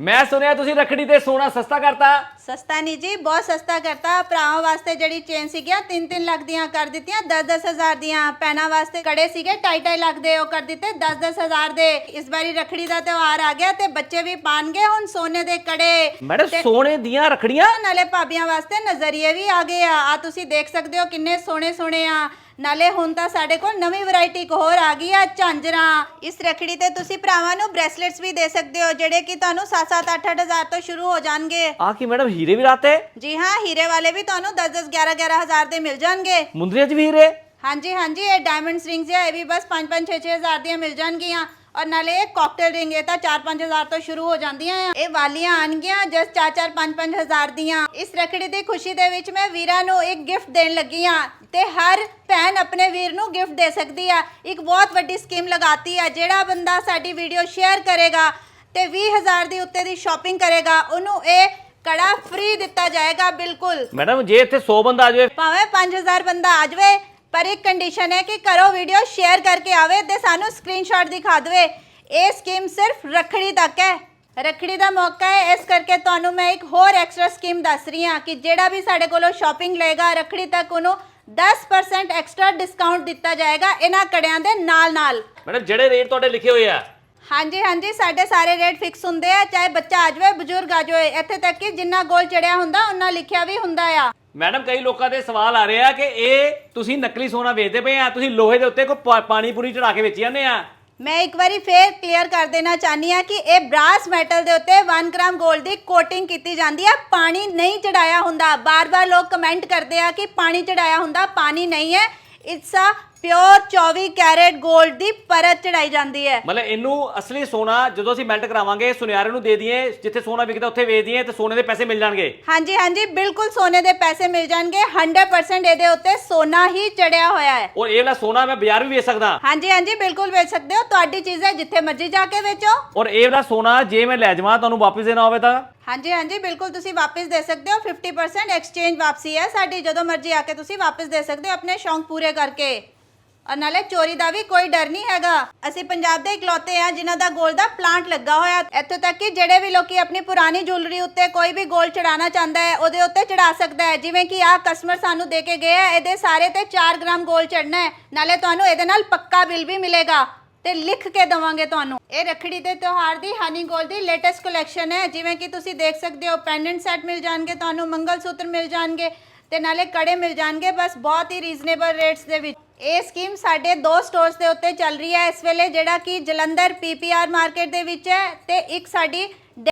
ਮੈਂ ਸੁਣਿਆ ਤੁਸੀਂ ਰੱਖੜੀ ਤੇ ਸੋਨਾ ਸਸਤਾ ਕਰਤਾ। ਸਸਤਾ ਨਹੀਂ ਜੀ ਬਹੁਤ ਸਸਤਾ ਕਰਤਾ। ਭਰਾਵਾਂ ਵਾਸਤੇ ਜਿਹੜੀ ਚੇਨ ਸੀਗੀਆਂ 3-3 ਲੱਖ ਦੀਆਂ ਕਰ ਦਿੱਤੀਆਂ। 10-10 ਹਜ਼ਾਰ ਦੀਆਂ ਪੈਨਾ ਵਾਸਤੇ ਕੜੇ ਸੀਗੇ 2.5 ਲੱਖ ਦੇ ਉਹ ਕਰ ਦਿੱਤੇ। 10-10 ਹਜ਼ਾਰ ਦੇ ਇਸ ਵਾਰੀ ਰੱਖੜੀ ਦਾ ਤਿਉਹਾਰ ਆ ਗਿਆ ਤੇ ਬੱਚੇ ਵੀ ਪਾਣਗੇ ਹੁਣ ਸੋਨੇ ਦੇ ਕੜੇ। ਮੈਡਮ ਤੇ ਸੋਨੇ ਦੀਆਂ ਰੱਖੜੀਆਂ? ਨਾਲੇ ਭਾਬੀਆਂ ਵਾਸਤੇ ਨਜ਼ਰੀਏ ਵੀ ਆ ਗਏ ਆ। ਆ ਤੁਸੀਂ ਦੇਖ ਸਕਦੇ ਹੋ ਕਿੰਨੇ ਸੋਹਣੇ ਸੋਹਣੇ ਆ। ਨਾਲੇ ਹੁਣ ਤਾਂ ਸਾਡੇ ਕੋਲ ਨਵੀਂ ਵੈਰਾਈਟੀ ਇੱਕ ਹੋਰ ਆ ਗਈ ਆ ਝਾਂਜਰਾਂ। ਇਸ ਰੱਖੜੀ ਤੇ ਤੁਸੀਂ ਭਰਾਵਾਂ ਨੂੰ ਬ੍ਰੈਸਲੇਟਸ ਵੀ ਦੇ ਸਕਦੇ ਹੋ ਜਿਹੜੇ ਕਿ ਤੁਹਾਨੂੰ 7-7 8-8 ਹਜ਼ਾਰ ਤੋਂ ਸ਼ੁਰੂ ਹੋ ਜਾਣਗੇ। ਆ ਕੀ ਮੈਡਮ ਹੀਰੇ ਵੀ ਰਾਤੇ? ਜੀ ਹਾਂ ਹੀਰੇ ਵਾਲੇ ਵੀ ਤੁਹਾਨੂੰ 10-10 11-11 ਹਜ਼ਾਰ ਦੇ ਮਿਲ ਜਾਣਗੇ। ਮੁੰਦਰੀਆਂ 'ਚ ਵੀ ਹੀਰੇ? ਹਾਂਜੀ ਹਾਂਜੀ ਇਹ ਡਾਇਮੰਡ ਰਿੰਗਸ ਹੈ ਇਹ ਵੀ ਬਸ 5-5 6-6 ਹਜ਼ਾਰ ਦੀਆਂ ਮਿਲ ਜਾਣਗੀਆਂ। ਔਰ ਨਾਲੇ ਇਹ ਕਾਕਟੇਲ ਰਿੰਗ ਇਹ ਤਾਂ 4-5 ਹਜ਼ਾਰ ਤੋਂ ਸ਼ੁਰੂ ਹੋ ਜਾਂਦੀਆਂ ਆ। ਇਹ ਵਾਲੀਆਂ ਆਣਗੀਆਂ ਜਸ 4-4 5-5 ਹਜ਼ਾਰ ਦੀਆਂ। ਇਸ ਰੱਖੜੀ ਦੀ ਖੁਸ਼ੀ ਦੇ ਵਿੱਚ ਮੈਂ ਵੀਰਾਂ ਨੂੰ ਇੱਕ ਗਿਫਟ ਦੇਣ ਲੱਗੀ ਆ। ਤੇ ਹਰ ਭੈਣ ਆਪਣੇ ਵੀਰ ਨੂੰ ਗਿਫਟ ਦੇ ਸਕਦੀ ਆ। ਇੱਕ ਬਹੁਤ ਵੱਡੀ ਸਕੀਮ ਲਗਾਤੀ ਆ ਜਿਹੜਾ ਬੰਦਾ ਸਾਡੀ ਵੀਡੀਓ ਸ਼ੇਅਰ ਕਰੇਗਾ ਤੇ 20000 ਦੀ ਉੱਤੇ ਦੀ ਸ਼ਾਪਿੰਗ ਕਰੇਗਾ ਉਹਨੂੰ ਇਹ ਕੜਾ ਫ੍ਰੀ ਦਿੱਤਾ ਜਾਏਗਾ ਬਿਲਕੁਲ। ਮੈਡਮ ਜੇ ਇੱਥੇ 100 ਬੰਦਾ ਆ ਜਾਵੇ। ਭਾਵੇਂ 5000 ਬੰਦਾ ਆ ਜਾਵੇ ਪਰ ਇੱਕ ਕੰਡੀਸ਼ਨ ਹੈ ਕਿ ਕਰੋ ਵੀਡੀਓ ਸ਼ੇਅਰ ਕਰਕੇ ਆਵੇ ਤੇ ਸਾਨੂੰ ਸਕਰੀਨਸ਼ਾਟ ਦਿਖਾ ਦੇਵੇ। ਇਹ ਸਕੀਮ ਸਿਰਫ ਰੱਖੜੀ ਤੱਕ ਹੈ। ਰੱਖੜੀ ਦਾ ਮੌਕਾ ਹੈ ਇਸ ਕਰਕੇ ਤੁਹਾਨੂੰ ਮੈਂ ਇੱਕ ਹੋਰ ਐਕਸਟਰਾ ਸਕੀਮ ਦੱਸ ਰਹੀ ਹਾਂ ਕਿ ਜਿਹੜਾ ਵੀ ਸਾਡੇ ਕੋਲੋਂ ਸ਼ਾਪਿੰਗ ਲਏਗਾ ਰੱਖੜੀ ਤੱਕ ਉਹਨੂੰ 10% ਐਕਸਟਰਾ ਡਿਸਕਾਊਂਟ ਦਿੱਤਾ ਜਾਏਗਾ ਇਹਨਾਂ ਕੜਿਆਂ ਦੇ ਨਾਲ ਨਾਲ ਮੈਡਮ ਜਿਹੜੇ ਰੇਟ ਤੁਹਾਡੇ ਲਿਖੇ ਹੋਏ ਆ। ਹਾਂਜੀ ਹਾਂਜੀ ਸਾਡੇ ਸਾਰੇ ਰੇਟ ਫਿਕਸ ਹੁੰਦੇ ਆ ਚਾਹੇ ਬੱਚਾ ਆ ਜਾਵੇ ਬਜ਼ੁਰਗ ਆ ਜਾਵੇ ਇੱਥੇ ਤੱਕ ਕਿ ਜਿੰਨਾ ਗੋਲ ਚੜਿਆ ਹੁੰਦਾ ਉਹਨਾਂ ਲਿਖਿਆ ਵੀ ਹੁੰਦਾ ਆ। ਮੈਡਮ ਕਈ ਲੋਕਾਂ ਦੇ ਸਵਾਲ ਆ ਰਹੇ ਆ ਕਿ ਇਹ ਤੁਸੀਂ ਨਕਲੀ ਸੋਨਾ ਵੇਚਦੇ ਪਏ ਆ ਤੁਸੀਂ ਲੋਹੇ ਦੇ ਉੱਤੇ ਪਾ- ਪਾਣੀ ਪੂਰੀ ਚੜਾ ਕੇ ਵੇਚੀ ਜਾਂਦੇ ਆ। ਮੈਂ ਇੱਕ ਵਾਰੀ ਫੇਰ ਕਲੀਅਰ ਕਰ ਦੇਣਾ ਚਾਹਨੀ ਆ ਕਿ ਇਹ ਬ੍ਰਾਸ ਮੈਟਲ ਦੇ ਉੱਤੇ 1 ਗ੍ਰਾਮ 골ਡ ਦੀ ਕੋਟਿੰਗ ਕੀਤੀ ਜਾਂਦੀ ਆ। ਪਾਣੀ ਨਹੀਂ ਚੜਾਇਆ ਹੁੰਦਾ। ਬਾਰ-ਬਾਰ ਲੋਕ ਕਮੈਂਟ ਕਰਦੇ ਆ ਕਿ ਪਾਣੀ ਚੜਾਇਆ ਹੁੰਦਾ, ਪਾਣੀ ਨਹੀਂ ਹੈ। ਇਟਸ ਅ ਪਿਓਰ 24 ਕੈਰੇਟ 골ਡ ਦੀ ਪਰਤ ਚੜਾਈ ਜਾਂਦੀ ਹੈ। ਮਤਲਬ ਇਹਨੂੰ ਅਸਲੀ ਸੋਨਾ ਜਦੋਂ ਅਸੀਂ ਮੈਲਟ ਕਰਾਵਾਂਗੇ ਸੁਨਿਆਰੇ ਨੂੰ ਦੇ ਦਈਏ ਜਿੱਥੇ ਸੋਨਾ ਵਿਕਦਾ ਉੱਥੇ ਵੇਚ ਦਈਏ ਤੇ ਸੋਨੇ ਦੇ ਪੈਸੇ ਮਿਲ ਜਾਣਗੇ। ਹਾਂਜੀ ਹਾਂਜੀ ਬਿਲਕੁਲ ਸੋਨੇ ਦੇ ਪੈਸੇ ਮਿਲ ਜਾਣਗੇ। 100% ਇਹਦੇ ਉੱਤੇ ਸੋਨਾ ਹੀ ਚੜਿਆ ਹੋਇਆ ਹੈ। ਔਰ ਇਹ ਵਾਲਾ ਸੋਨਾ ਮੈਂ ਬਾਜ਼ਾਰ ਵੀ ਵੇਚ ਸਕਦਾ। ਹਾਂਜੀ ਹਾਂਜੀ ਬਿਲਕੁਲ ਵੇਚ ਸਕਦੇ ਹੋ। ਤੁਹਾਡੀ ਚੀਜ਼ ਹੈ ਜਿੱਥੇ ਮਰਜ਼ੀ ਜਾ ਕੇ ਵੇਚੋ। ਔਰ ਇਹ ਵਾਲਾ ਸੋਨਾ ਜੇ ਮੈਂ ਲੈ ਜਾਵਾਂ ਤੁਹਾਨੂੰ ਵਾਪਸ ਦੇਣਾ ਹੋਵੇ ਤਾਂ? ਹਾਂਜੀ ਹਾਂਜੀ ਬਿਲਕੁਲ ਤੁਸੀਂ ਵਾਪਸ ਦੇ ਸਕਦੇ ਹੋ। 50% ਐਕਸਚੇਂਜ ਵਾਪਸੀ ਹੈ ਸਾਡੀ। ਜਦੋਂ ਮਰਜ਼ੀ ਆ ਕੇ ਤੁਸੀਂ ਵਾਪਸ ਦੇ ਸਕਦੇ ਹੋ ਆਪਣੇ ਸ਼ੌਂਕ ਪੂਰੇ ਕਰਕੇ। ਔਰ ਨਾਲੇ ਚੋਰੀ ਦਾ ਵੀ ਕੋਈ ਡਰ ਨਹੀਂ ਹੈਗਾ। ਅਸੀਂ ਪੰਜਾਬ ਦੇ ਇਕਲੌਤੇ ਆ ਜਿਨ੍ਹਾਂ ਦਾ 골ਡ ਦਾ ਪਲਾਂਟ ਲੱਗਾ ਹੋਇਆ। ਇੱਥੋਂ ਤੱਕ ਕਿ ਜਿਹੜੇ ਵੀ ਲੋਕੀ ਆਪਣੀ ਪੁਰਾਣੀ ਜੁਐਲਰੀ ਉੱਤੇ ਕੋਈ ਵੀ 골ਡ ਚੜਾਉਣਾ ਚਾਹੁੰਦਾ ਹੈ, ਉਹਦੇ ਉੱਤੇ ਚੜਾ ਸਕਦਾ ਹੈ। ਜਿਵੇਂ ਕਿ ਆਹ ਕਸਟਮਰ ਸਾਨੂੰ ਦੇ ਕੇ ਗਿਆ ਇਹਦੇ ਸਾਰੇ ਤੇ 4 ਗ੍ਰਾਮ 골ਡ ਚੜਨਾ ਹੈ। ਨਾਲੇ ਤੁਹਾਨੂੰ ਇਹਦੇ ਨਾਲ ਪੱਕਾ ਬਿੱਲ ਵੀ ਮਿਲੇਗਾ ਤੇ ਲਿਖ ਕੇ ਦਵਾਂਗੇ ਤੁਹਾਨੂੰ। ਇਹ ਰਖੜੀ ਦੇ ਤਿਉਹਾਰ ਦੀ ਹਨੀ ਗੋਲ ਦੀ ਲੇਟੈਸਟ ਕਲੈਕਸ਼ਨ ਹੈ। ਜਿਵੇਂ ਕਿ ਤੁਸੀਂ ਦੇਖ ਸਕਦੇ ਹੋ ਪੈਂਡੈਂਟ ਸੈੱਟ ਮਿਲ ਜਾਣਗੇ ਤੁਹਾਨੂੰ ਮੰਗਲ ਸੂਤਰ ਮਿਲ ਜਾਣਗੇ ਤੇ ਨਾਲੇ ਕੜੇ ਮਿਲ ਜਾਣਗੇ, ਬਸ ਬਹੁਤ ਹੀ ਰੀਜ਼ਨੇਬਲ ਰੇਟਸ ਦੇ ਵਿੱਚ। ਇਹ ਸਕੀਮ ਸਾਡੇ ਦੋ ਸਟੋਰਸ ਦੇ ਉੱਤੇ ਚੱਲ ਰਹੀ ਹੈ। ਇਸ ਵੇਲੇ ਜਿਹੜਾ ਕਿ ਜਲੰਧਰ ਪੀਪੀਆਰ ਮਾਰਕੀਟ ਦੇ ਵਿੱਚ ਹੈ ਤੇ ਇੱਕ ਸਾਡੀ